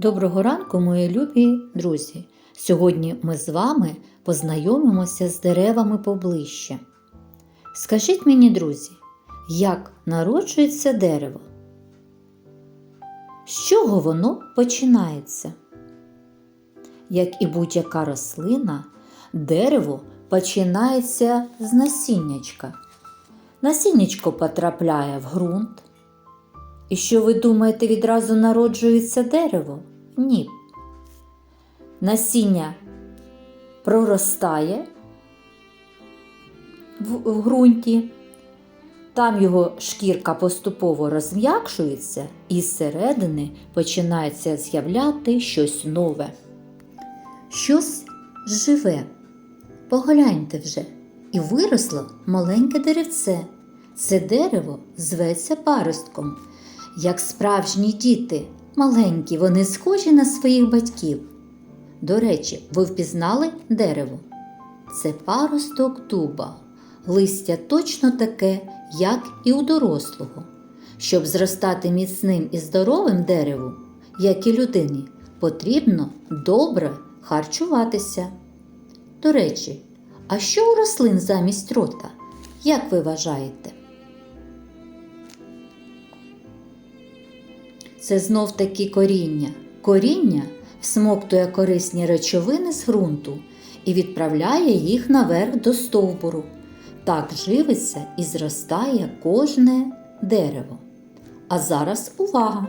Доброго ранку, мої любі друзі! Сьогодні ми з вами познайомимося з деревами поближче. Скажіть мені, друзі, як народжується дерево? З чого воно починається? Як і будь-яка рослина, дерево починається з насіннячка. Насіннячко потрапляє в ґрунт. І що ви думаєте, відразу народжується дерево? Ні. Насіння проростає в, ґрунті, там його шкірка поступово розм'якшується, і зсередини починається з'являти щось нове. Щось живе. Погляньте вже, і виросло маленьке деревце. Це дерево зветься паростком. Як справжні діти, маленькі, вони схожі на своїх батьків. До речі, ви впізнали дерево? Це паросток дуба. Листя точно таке, як і у дорослого. Щоб зростати міцним і здоровим дереву, як і людині, потрібно добре харчуватися. До речі, а що у рослин замість рота? Як ви вважаєте? Це знов таки коріння. Коріння всмоктує корисні речовини з ґрунту і відправляє їх наверх до стовбуру. Так живиться і зростає кожне дерево. А зараз увага!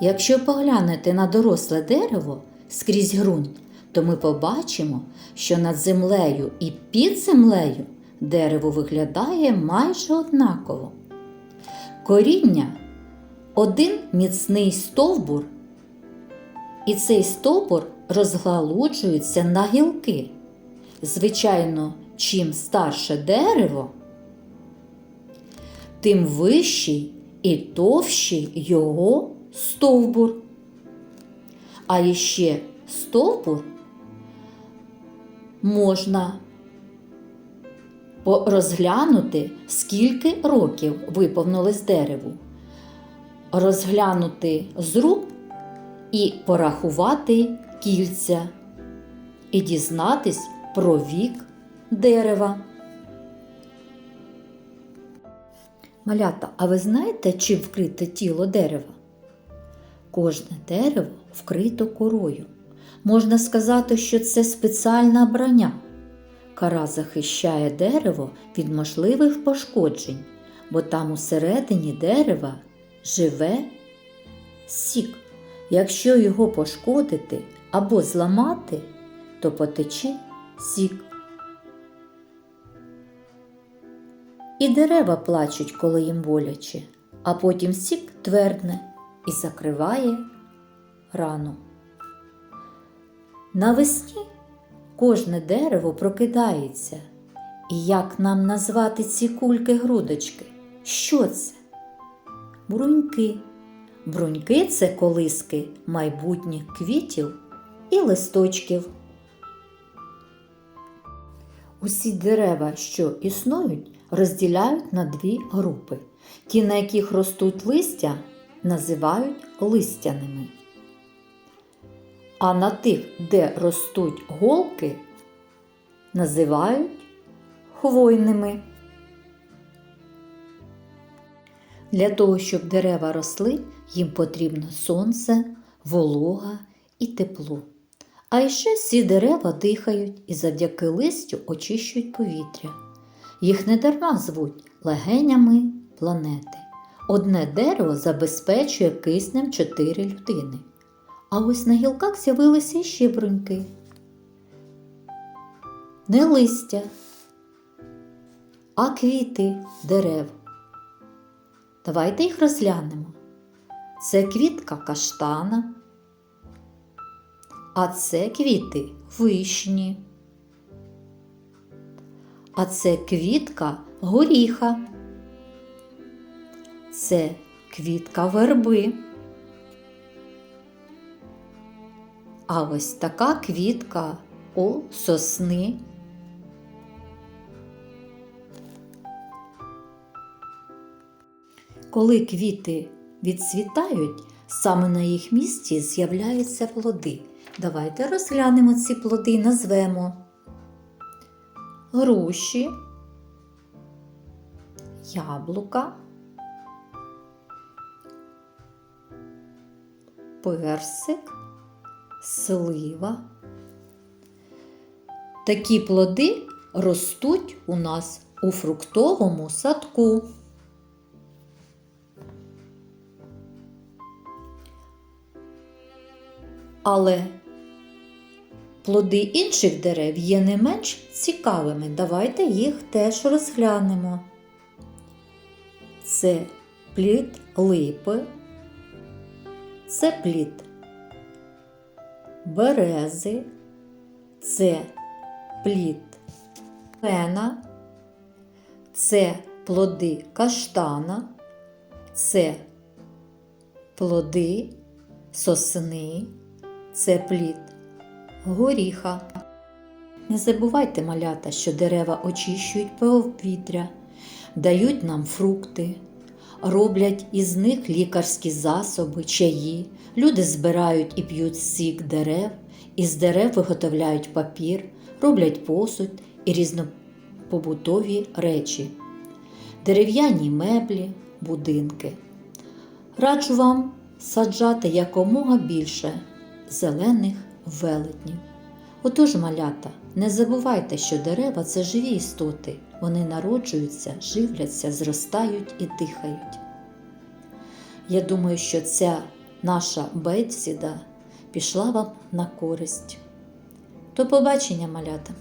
Якщо поглянете на доросле дерево скрізь ґрунт, то ми побачимо, що над землею і під землею дерево виглядає майже однаково. Коріння один міцний стовбур, і цей стовбур розгалуджується на гілки. Звичайно, чим старше дерево, тим вищий і товщий його стовбур. А іще стовбур можна розглянути, скільки років виповнилось дереву розглянути зруб і порахувати кільця, і дізнатись про вік дерева. Малята, а ви знаєте, чим вкрите тіло дерева? Кожне дерево вкрито корою. Можна сказати, що це спеціальна броня. Кора захищає дерево від можливих пошкоджень, бо там усередині дерева живе сік. Якщо його пошкодити або зламати, то потече сік. І дерева плачуть, коли їм боляче, а потім сік твердне і закриває рану. Навесні кожне дерево прокидається. І як нам назвати ці кульки грудочки? Що це? Бруньки. Бруньки це колиски майбутніх квітів і листочків. Усі дерева, що існують, розділяють на дві групи. Ті, на яких ростуть листя, називають листяними. А на тих, де ростуть голки, називають хвойними. Для того, щоб дерева росли, їм потрібно сонце, волога і тепло. А ще всі дерева дихають і завдяки листю очищують повітря. Їх недарма звуть легенями планети. Одне дерево забезпечує киснем чотири людини. А ось на гілках з'явилися ще бруньки. Не листя, а квіти дерев. Давайте їх розглянемо. Це квітка каштана, а це квіти вишні, а це квітка горіха, це квітка верби. А ось така квітка у сосни. Коли квіти відцвітають, Саме на їх місці з'являються плоди. Давайте розглянемо ці плоди і назвемо груші, яблука, персик, слива. Такі плоди ростуть у нас у фруктовому садку. Але плоди інших дерев є не менш цікавими. Давайте їх теж розглянемо. Це плід липи, це плід берези, це плід пена, це плоди каштана, це плоди сосни, це плід горіха. Не забувайте, малята, що дерева очищують повітря, дають нам фрукти, роблять із них лікарські засоби, чаї. Люди збирають і п'ють сік дерев, із дерев виготовляють папір, роблять посуд і різнопобутові речі, дерев'яні меблі, будинки. Раджу вам саджати якомога більше зелених велетнів. Отож, малята, не забувайте, що дерева це живі істоти. Вони народжуються, живляться, зростають і дихають. Я думаю, що ця наша бесіда пішла вам на користь. До побачення, малята!